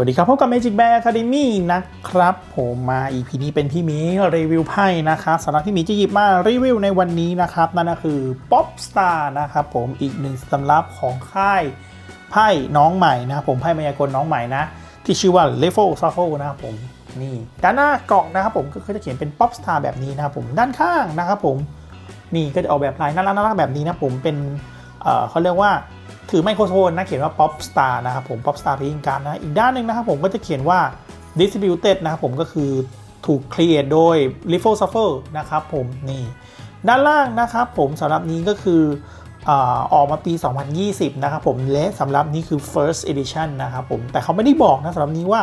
วัสดีครับพบกับ Magic Bear Academy นะครับ ผมมา EP นี้เป็นพี่มีรีวิวไพ่นะครับสำหรับพี่มีจะหยิบมารีวิวในวันนี้นะครับ นั่นก็คือ Pop Star นะครับผมอีกหนึ่งสำรับของค่ายไพ่น้องใหม่นะผมไพ่มายากลน้องใหม่นะ ที่ชื่อว่า Level s u f f l e นะครับผมนี่ด้านหน้ากล่องนะครับผมก็จะเขียนเป็น Pop Star แบบนี้นะครับผมด้านข้างนะครับผมนี่ก็จะออกแบบลายน่ารักน่ารักแบบนี้นะผมเป็นเเขาเรียกว่า ถือไมโครโฟนนะเขียนว่า Pop Star นะครับผม Pop Star Playing Card นะอีกด้านหนึ่งนะครับผมก็จะเขียนว่า Distributed นะครับผมก็คือถูก create โดย r i f f l e Suffer นะครับผมนี่ด้านล่างนะครับผมสำหรับนี้ก็คืออออกมาปี 2020 นะครับผมและสำหรับนี้คือ first edition นะครับผมแต่เขาไม่ได้บอกนะสำหรับนี้ว่า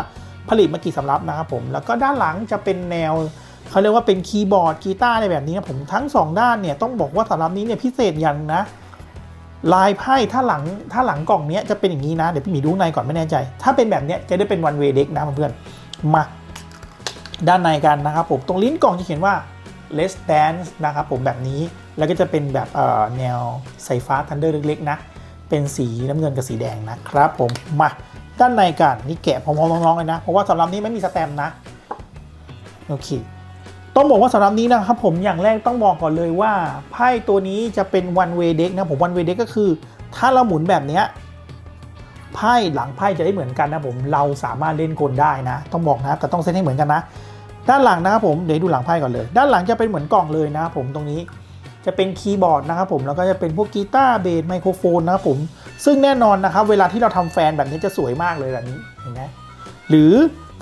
ผลิตมากี่สำรับนะครับผมแล้วก็ด้านหลังจะเป็นแนวเขาเรียกว่าเป็นคีย์บอร์ดกีตาร์อะไรแบบนี้นะผมทั้ง 2 ด้านเนี่ยต้องบอกว่าสำหรับนี้เนี่ยพิเศษอย่างนะ ลายไพ่ถ้าหลังถ้าหลังกล่องนี้จะเป็นอย่างนี้นะ เดี๋ยวพี่หมีดูในก่อนไม่แน่ใจ ถ้าเป็นแบบนี้จะได้เป็น one way deck นะเพื่อนๆมา ด้านในกันนะครับผมตรงลิ้นกล่องจะเขียนว่า let's dance นะครับผมแบบนี้แล้วก็จะเป็นแบบเอ่อแนวสายฟ้า thunder เล็กๆนะ เป็นสีน้ำเงินกับสีแดงนะครับผมมาด้านในกันนี่แกะพร้อมๆน้องๆเลยนะ เพราะว่าสำหรับนี้ไม่มีสแตมป์นะ โอเค ต้องบอกว่าสำหรับนี้นะครับผมอย่างแรกต้องบอกก่อนเลยว่าไพ่ตัวนี้จะเป็น one way deck นะผม one way deck ก็คือ ถ้าเราหมุนแบบนี้ไพ่หลังไพ่จะได้เหมือนกันนะผมเราสามารถเล่นกลได้นะ ต้องบอกนะแต่ต้องเซตให้เหมือนกันนะ ด้านหลังนะครับผมเดี๋ยวดูหลังไพ่ก่อนเลย ด้านหลังจะเป็นเหมือนกล่องเลยนะผมตรงนี้จะเป็นคีย์บอร์ดนะครับผมแล้วก็จะเป็นพวกกีตาร์เบสไมโครโฟนนะครับผมซึ่งแน่นอนนะครับเวลาที่เราทำแฟนแบบนี้จะสวยมากเลยแบบนี้เห็นไหมหรือ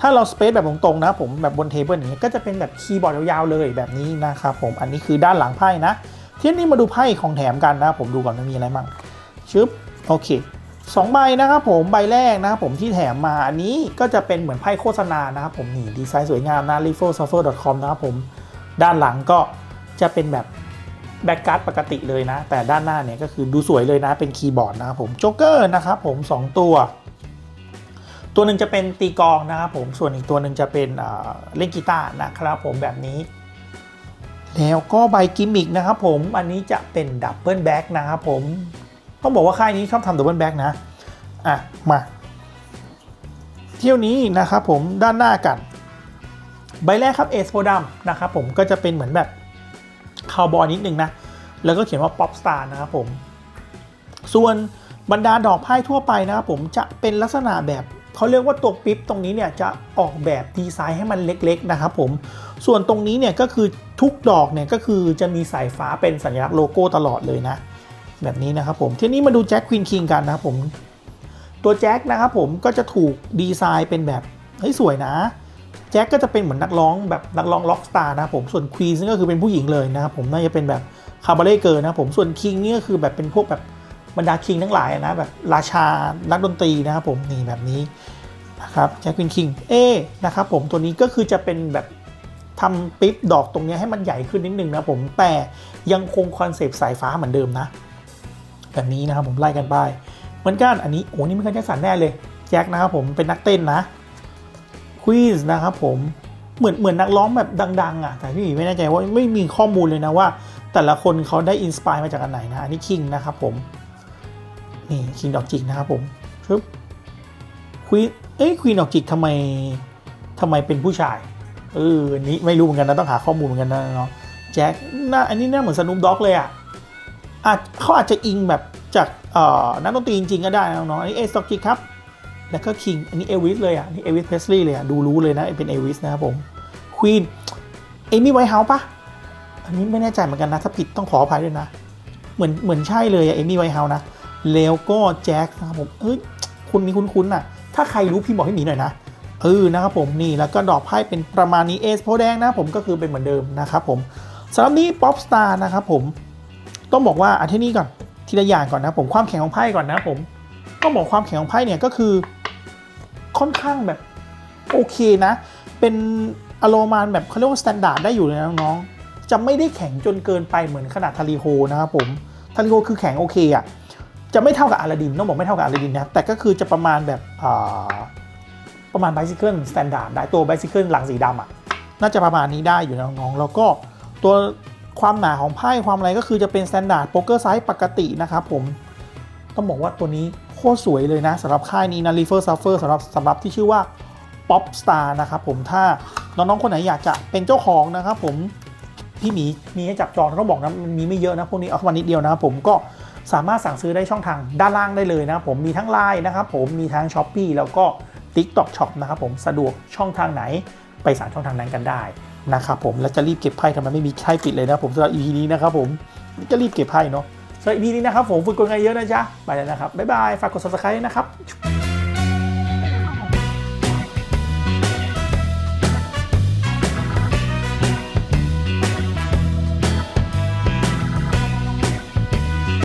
ถ้าเราสเปซแบบตรงๆนะผมแบบบนเทเบิลอย่างนี้ก็จะเป็นแบบคีย์บอร์ดยาวๆเลยแบบนี้นะครับผมอันนี้คือด้านหลังไพ่นะ ทีนี้มาดูไพ่ของแถมกันนะผมดูก่อนว่ามีอะไรบ้างชึบโอเคสองใบนะครับผมใบแรกนะครับผมที่แถมมาอันนี้ก็จะเป็นเหมือนไพ่โฆษณานะครับผมนี่ดีไซน์สวยงามนะ r i f f l e s u f f e r c o m นะครับผมด้านหลังก็จะเป็นแบบแบ็กการ์ดปกติเลยนะ แต่ด้านหน้าเนี่ยก็คือดูสวยเลยนะเป็นคีย์บอร์ดนะครับผมโจ๊กเกอร์นะครับผมสองตัว ตัวหนึ่งจะเป็นตีกองนะครับผมส่วนอีกตัวหนึ่งจะเป็นเอ่อเล่นกีตาร์นะครับผมแบบนี้ แล้วก็ใบกิมมิกนะครับผมอันนี้จะเป็นดับเบิลแบ็กนะครับผมต้องบอกว่าค่ายนี้ชอบทำดับเบิลแบ็กนะอะมา เที่ยวนี้นะครับผมด้านหน้ากัน ใบแรกครับเอสโพดัมนะครับผมก็จะเป็นเหมือนแบบคาวบอยนิดนึงนะ แล้วก็เขียนว่าป๊อปสตาร์นะครับผม ส่วนบรรดาดอกไพ่ทั่วไปนะครับผมจะเป็นลักษณะแบบ เขาเรียกว่าตัวปิ๊บตรงนี้เนี่ยจะออกแบบดีไซน์ให้มันเล็กๆนะครับผม ส่วนตรงนี้เนี่ยก็คือทุกดอกเนี่ยก็คือจะมีสายฟ้าเป็นสัญลักษณ์โลโก้ตลอดเลยนะ แบบนี้นะครับผม ทีนี้มาดูแจ็คควีนคิงกันนะครับผม ตัวแจ็คนะครับผมก็จะถูกดีไซน์เป็นแบบเฮ้ยสวยนะแจ็คก็จะเป็นเหมือนนักร้องแบบนักร้องล็อกสตาร์นะครับผม ส่วนควีนก็คือเป็นผู้หญิงเลยนะครับผมน่าจะเป็นแบบคาบาเล่เกิร์นะครับผม ส่วนคิงนี่ก็คือแบบเป็นพวกแบบ บรรดาคิงทั้งหลายนะแบบราชานักดนตรีนะครับผมนี่แบบนี้นะครับแจ็คควีนคิงเอนะครับผมตัวนี้ก็คือจะเป็นแบบทำปิ๊บดอกตรงนี้ให้มันใหญ่ขึ้นนิดนึงนะผมแต่ยังคงคอนเซปต์สายฟ้าเหมือนเดิมนะ แบบนี้นะครับผมไล่กันไปเหมือนกันอันนี้โอ้นี่ไม่เคยแจ็คสันแน่เลยแจ็คนะครับผมเป็นนักเต้นนะควีนนะครับผมเหมือนเหมือนนักร้องแบบดัง ๆ อะ แต่พี่หมีไม่แน่ใจว่าไม่มีข้อมูลเลยนะว่า แต่ละคนเขาได้อินสปายมาจากอันไหนนะอันนี้คิงนะครับผม นี่คิงดอกจิกนะครับผมชึบควีนเอ้ยควีนดอกจิกทำไมทำไมเป็นผู้ชายเอออันนี้ไม่รู้เหมือนกันนะต้องหาข้อมูลเหมือนกันนะเนาะแจ็คหน้าอันนี้หน้าเหมือนสนุปด็อกเลยอะอาจเขาอาจจะอิงแบบจากเอ่อนักดนตรีจริง ๆ ก็ได้นะเน้องๆอันนี้เอสดอกจิกครับ แล้วก็คิงอันนี้เอวิสเลยอะนี่เอวิสเพสลีย์เลยอะดูรู้เลยนะเป็นเอวิสนะครับผมควีนเอมี่ไวท์เฮาส์ปะอันนี้ไม่แน่ใจเหมือนกันนะ ถ้าผิดต้องขออภัยด้วยนะ เหมือนเหมือนใช่เลยอะเอมี่ไวท์เฮาส์นะ แล้วก็แจ็คนะครับผมเอ้ยคุณมีคุ้นๆน่ะ ถ้าใครรู้พี่บอกให้หมีหน่อยนะเออนะครับผมนี่แล้วก็ดอกไพ่เป็นประมาณนี้เอสโพแดงนะผมก็คือเป็นเหมือนเดิมนะครับผมสำหรับนี้ป๊อปสตาร์นะครับผมต้องบอกว่าอันที่นี้ก่อนทีละอย่างก่อนนะผมความแข็งของไพ่ก่อนนะผมต้องบอกความแข็งของไพ่เนี่ยก็คือค่อนข้างแบบโอเคนะ เป็นอารมณ์แบบเขาเรียกว่าสแตนดาร์ดได้อยู่เลยนะน้องๆจะไม่ได้แข็งจนเกินไปเหมือนขนาดทาริโฮนะครับผมทาริโฮคือแข็งโอเคอะ จะไม่เท่ากับอาราดินต้องบอกไม่เท่ากับอาราดินนะแต่ก็คือจะประมาณแบบประมาณไบซิเคิลสแตนดาร์ดได้ตัวไบซิเคิลหลังสีดำอะน่าจะประมาณนี้ได้อยู่นะน้องแล้วก็ตัวความหนาของไพ่ความอะไรก็คือจะเป็นสแตนดาร์ดโป๊กเกอร์ไซส์ปกตินะครับผมต้องบอกว่าตัวนี้โคตรสวยเลยนะสำหรับค่ายนี้นะ River Suffer สำหรับสำหรับที่ชื่อว่า Pop Star นะครับผมถ้าน้องๆคนไหนอยากจะเป็นเจ้าของนะครับผมพี่หมีมีให้จับจองต้องบอกนะมันมีไม่เยอะนะพวกนี้เอาเข้ามานิดเดียวนะครับผมก็ สามารถสั่งซื้อได้ช่องทางด้านล่างได้เลยนะครับผมมีทั้ง Line นะครับผมมีทั้ง s h อ p e e แล้วก็ TikTok Shop นะครับผมสะดวกช่องทางไหนไปสั่งช่องทางนั้นกันได้นะครับผมแล้วจะรีบเก็บไพ่ทำไมไม่มีไพ่ปิดเลยนะผมสำหรับ EP นี้นะครับผมจะรีบเก็บไพ่เนาะสำหรับ EP นี้นะครับผมฝึกกลไกเยอะนะจ๊ะไปแล้วนะครับบ๊ายบายฝากกด subscribe นะครับ